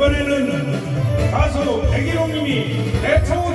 이번에는 가수 백일홍님이 대청원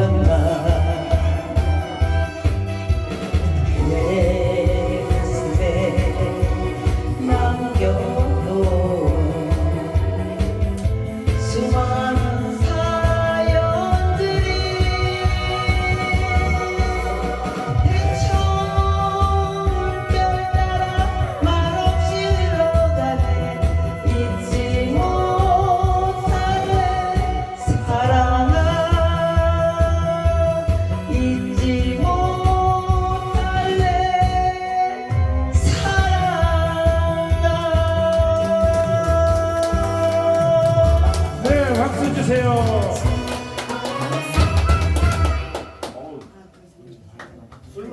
am I? 주세요.